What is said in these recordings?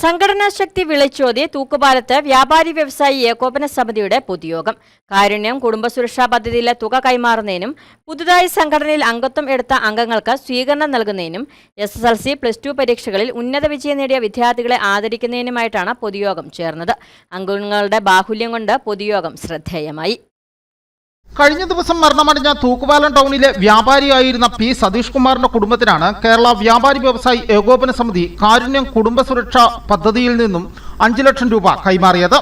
സംഘടനാ ശക്തി വിളിച്ചോതി തൂക്കുപാലത്ത് വ്യാപാരി വ്യവസായി ഏകോപന സമിതിയുടെ പൊതുയോഗം. കാരുണ്യം കുടുംബസുരക്ഷാ പദ്ധതിയിലെ തുക കൈമാറുന്നതിനും പുതുതായി സംഘടനയിൽ അംഗത്വം എടുത്ത അംഗങ്ങൾക്ക് സ്വീകരണം നൽകുന്നതിനും S S L C plus two പരീക്ഷകളിൽ ഉന്നത വിജയം നേടിയ വിദ്യാർത്ഥികളെ ആദരിക്കുന്നതിനുമായിട്ടാണ് പൊതുയോഗം ചേർന്നത്. അംഗങ്ങളുടെ ബാഹുല്യം കൊണ്ട് പൊതുയോഗം ശ്രദ്ധേയമായി. കഴിഞ്ഞ ദിവസം മരണമടഞ്ഞ തൂക്കുപാലം ടൗണിലെ വ്യാപാരിയായിരുന്ന പി സതീഷ് കുമാറിന്റെ കുടുംബത്തിനാണ് കേരള വ്യാപാരി വ്യവസായി ഏകോപന സമിതി കാരുണ്യം കുടുംബ സുരക്ഷാ പദ്ധതിയിൽ നിന്നും അഞ്ചു ലക്ഷം രൂപ കൈമാറിയത്.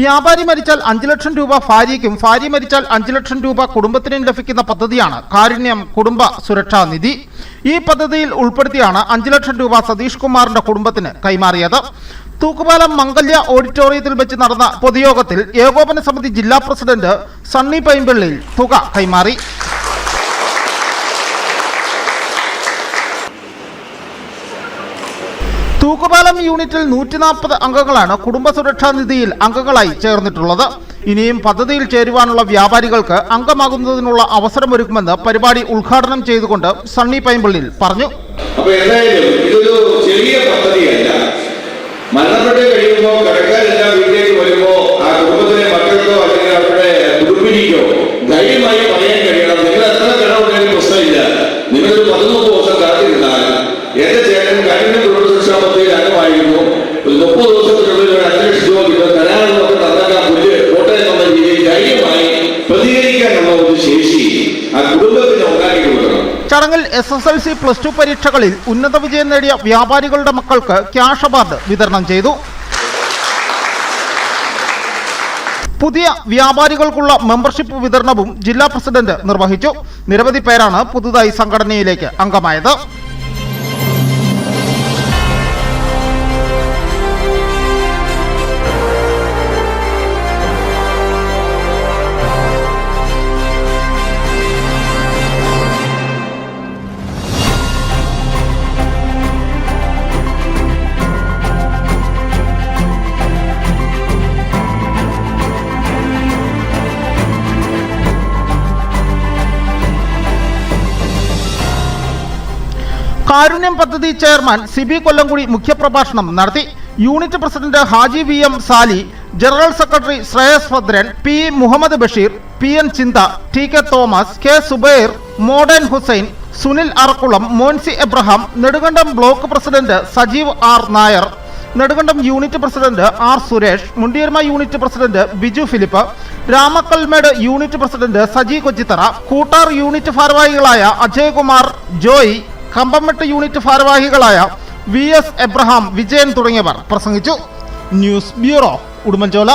വ്യാപാരി മരിച്ചാൽ അഞ്ചു ലക്ഷം രൂപ ഭാര്യയ്ക്കും ഭാര്യ മരിച്ചാൽ അഞ്ചു ലക്ഷം രൂപ കുടുംബത്തിനും ലഭിക്കുന്ന പദ്ധതിയാണ് കാരുണ്യം കുടുംബ സുരക്ഷാ നിധി. ഈ പദ്ധതിയിൽ ഉൾപ്പെടുത്തിയാണ് അഞ്ചു ലക്ഷം രൂപ സതീഷ് കുമാറിന്റെ കുടുംബത്തിന് കൈമാറിയത്. തൂക്കുപാലം മംഗല്യ ഓഡിറ്റോറിയത്തിൽ വെച്ച് നടന്ന പൊതുയോഗത്തിൽ ഏകോപന സമിതി ജില്ലാ പ്രസിഡന്റ് സണ്ണി പൈമ്പിള്ളി തുക കൈമാറി. തൂക്കുപാലം യൂണിറ്റിൽ നൂറ്റി നാൽപ്പത് അംഗങ്ങളാണ് കുടുംബ സുരക്ഷാ നിധിയിൽ അംഗങ്ങളായി ചേർന്നിട്ടുള്ളത്. ഇനിയും പദ്ധതിയിൽ ചേരുവാനുള്ള വ്യാപാരികൾക്ക് അംഗമാകുന്നതിനുള്ള അവസരമൊരുക്കുമെന്ന് പരിപാടി ഉദ്ഘാടനം ചെയ്തുകൊണ്ട് സണ്ണി പൈമ്പിള്ളിൽ പറഞ്ഞു. എന്തായാലും ഇതൊരു ചെറിയ പദ്ധതിയല്ല. മരണപ്പെട്ട് കഴിയുമ്പോൾ കടക്കാരെല്ലാം വീട്ടിലേക്ക് വരുമ്പോ ആ കുടുംബത്തിലെ മക്കൾക്കോ അല്ലെങ്കിൽ അവരുടെ കുടുംബിനിക്കോ ധൈര്യമായി പറയാൻ കഴിയണം. നിങ്ങൾ എത്ര കടമുണ്ടെങ്കിലും പ്രശ്നമില്ല. നിങ്ങളൊരു പതിനൊന്ന് S S L C plus two പരീക്ഷകളിൽ ഉന്നത വിജയം നേടിയ വ്യാപാരികളുടെ മക്കൾക്ക് ക്യാഷ് അവാർഡ് വിതരണം ചെയ്തു. പുതിയ വ്യാപാരികൾക്കുള്ള മെമ്പർഷിപ്പ് വിതരണവും ജില്ലാ പ്രസിഡന്റ് നിർവഹിച്ചു. നിരവധി പേരാണ് പുതുതായി സംഘടനയിലേക്ക് അംഗമായത്. കാരുണ്യം പദ്ധതി ചെയർമാൻ സി ബി കൊല്ലംകുടി മുഖ്യപ്രഭാഷണം നടത്തി. Unit president Haji V M Sali general secretary Shreyas Bhadran P Muhammad Basheer P N Chintha T K Thomas K Subair Modan Hussain Sunil Arakkulam Monsi Abraham Nedumkandam block president Sajeev R Nair Nedumkandam unit president R Suresh Mundiyerma unit president Biju Philip Ramakkalmedu unit president Saji Kochithara Koottar unit ഭാരവാഹികളായ Ajaykumar Joy Kambammettu unit ഭാരവാഹികളായ V S Abraham Vijayan തുടങ്ങിയവർ പ്രസംഗിച്ചു. News bureau Udumbanchola.